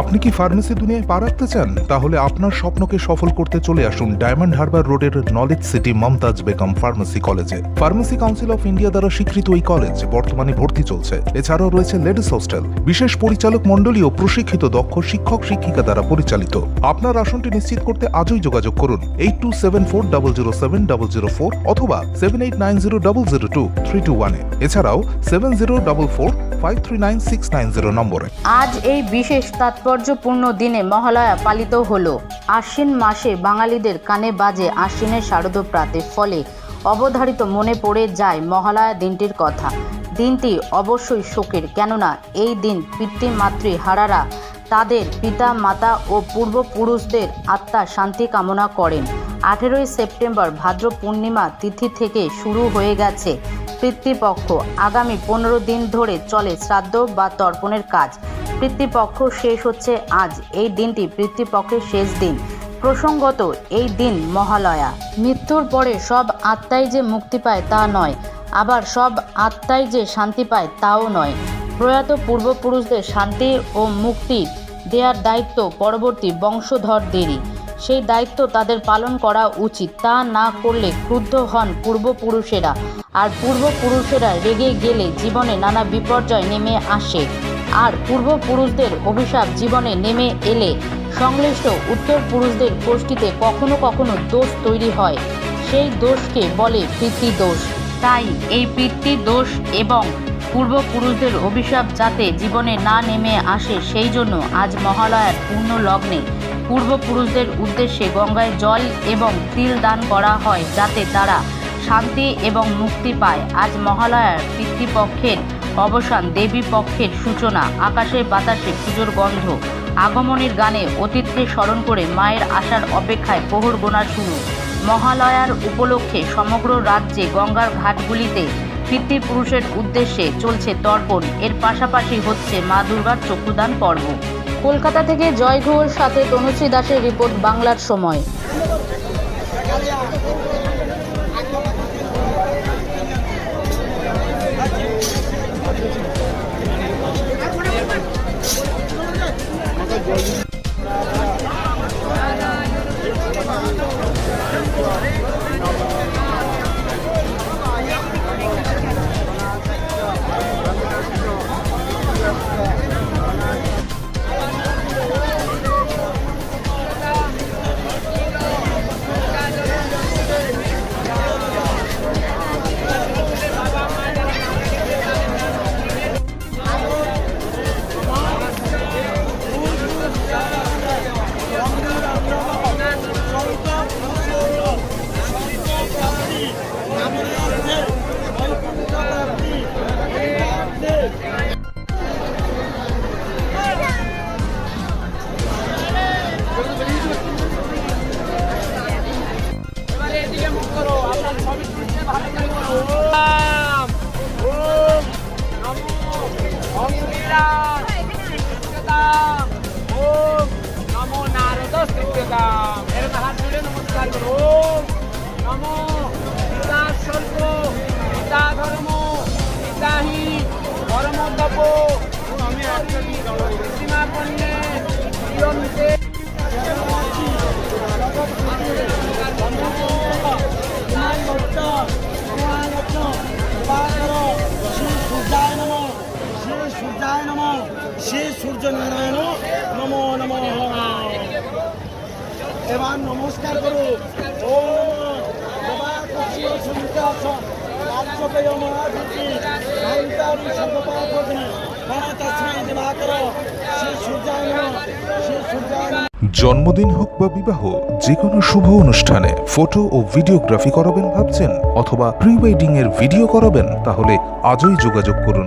আপনি কি ফার্মেসি দুনিয়ায় পা রাখতে চান? তাহলে আপনার স্বপ্নকে সফল করতে চলে আসুন ডায়মন্ড হারবার রোডের knowledge city Momtaz Begum pharmacy কলেজে ফার্মেসি কাউন্সিল অফ ইন্ডিয়া দ্বারা স্বীকৃত এই কলেজ বর্তমানে ভর্তি চলছে। এছাড়াও রয়েছে লেডিস হোস্টেল বিশেষ পরিচালক মণ্ডলী ও প্রশিক্ষিত দক্ষ শিক্ষক শিক্ষিকা দ্বারা পরিচালিত। আপনার আসনটি নিশ্চিত করতে আজই যোগাযোগ করুন eight two seven four double zero seven double zero four অথবা seven eight nine zero double zero two three two ওয়ানে এছাড়াও seven zero double four five three nine six nine zero নম্বরে। আজ এই বিশেষ তাৎপর্যপূর্ণ দিনে মহালয়া পালিত হলো। আশ্বিন মাসে বাঙালিদের কানে বাজে আশ্বিনের শারদ প্রাতে ফলে অবধারিত মনে পড়ে যায় মহালয়া দিনটির কথা। দিনটি অবশ্যই শোকের, কেননা এই দিন পিতৃমাতৃ হারারা তাদের পিতা, মাতা ও পূর্বপুরুষদের আত্মা শান্তি কামনা করেন। আঠেরোই সেপ্টেম্বর ভাদ্র পূর্ণিমা তিথি থেকে শুরু হয়ে গেছে। পিতৃপক্ষ আগামী পনেরো দিন ধরে চলে শ্রাদ্ধ বা তর্পণের কাজ। পিতৃপক্ষ শেষ হচ্ছে আজ। এই দিনটি পিতৃপক্ষের শেষ দিন। প্রসঙ্গত, এই দিন মহালয়া। মৃত্যুর পরে সব আত্মাই যে মুক্তি পায় তা নয়, আবার সব আত্মাই যে শান্তি পায় তাও নয়। প্রয়াত পূর্বপুরুষদের শান্তি ও মুক্তি দেওয়ার দায়িত্ব পরবর্তী বংশধরদেরই। সেই দায়িত্ব তাদের পালন করা উচিত। তা না করলে ক্রুদ্ধ হন পূর্বপুরুষেরা। আর পূর্বপুরুষেরা রেগে গেলে জীবনে নানা বিপর্যয় নেমে আসে। আর পূর্বপুরুষদের অভিশাপ জীবনে নেমে এলে সংশ্লিষ্ট উত্তর পুরুষদের গোষ্ঠীতে কখনো কখনো দোষ তৈরি হয়। সেই দোষকে বলে পিতৃদোষ তাই এই পিতৃদোষ এবং পূর্বপুরুষদের অভিশাপ যাতে জীবনে না নেমে আসে, সেই জন্য আজ মহালয়ার পূর্ণ লগ্নে পূর্বপুরুষদের উদ্দেশ্যে গঙ্গায় জল এবং তিল দান করা হয় যাতে তারা শান্তি এবং মুক্তি পায়। আজ মহালয়ার পিতৃপক্ষের অবসান দেবী পক্ষের সূচনা আকাশে বাতাসে পুজোর গন্ধ, আগমনের গানে অতীতকে স্মরণ করে মায়ের আসার অপেক্ষায় প্রহর গোনা শুরু। মহালয়ার উপলক্ষে সমগ্র রাজ্যে গঙ্গার ঘাটগুলিতে পিতৃপুরুষের উদ্দেশ্যে চলছে তর্পণ। এর পাশাপাশি হচ্ছে মা দুর্গার চক্ষুদান পর্ব। কলকাতা থেকে জয় ঘোর সাথে তনুশ্রী দাসের রিপোর্ট বাংলার সময়। রাম অঙ্গিরাম সীতাম ওম নমো নারদ স্থিতাম এর হাত জুড়ে নমস্কার করো ওম নমো পিতা শ্রী সূর্য নারায়ণ নমো এবার নমস্কার করু। জন্মদিন হোক বা বিবাহ, যে কোনো শুভ অনুষ্ঠানে ফটো ও ভিডিওগ্রাফি করাবেন ভাবছেন? অথবা প্রি ওয়েডিং এর ভিডিও করাবেন? তাহলে আজই যোগাযোগ করুন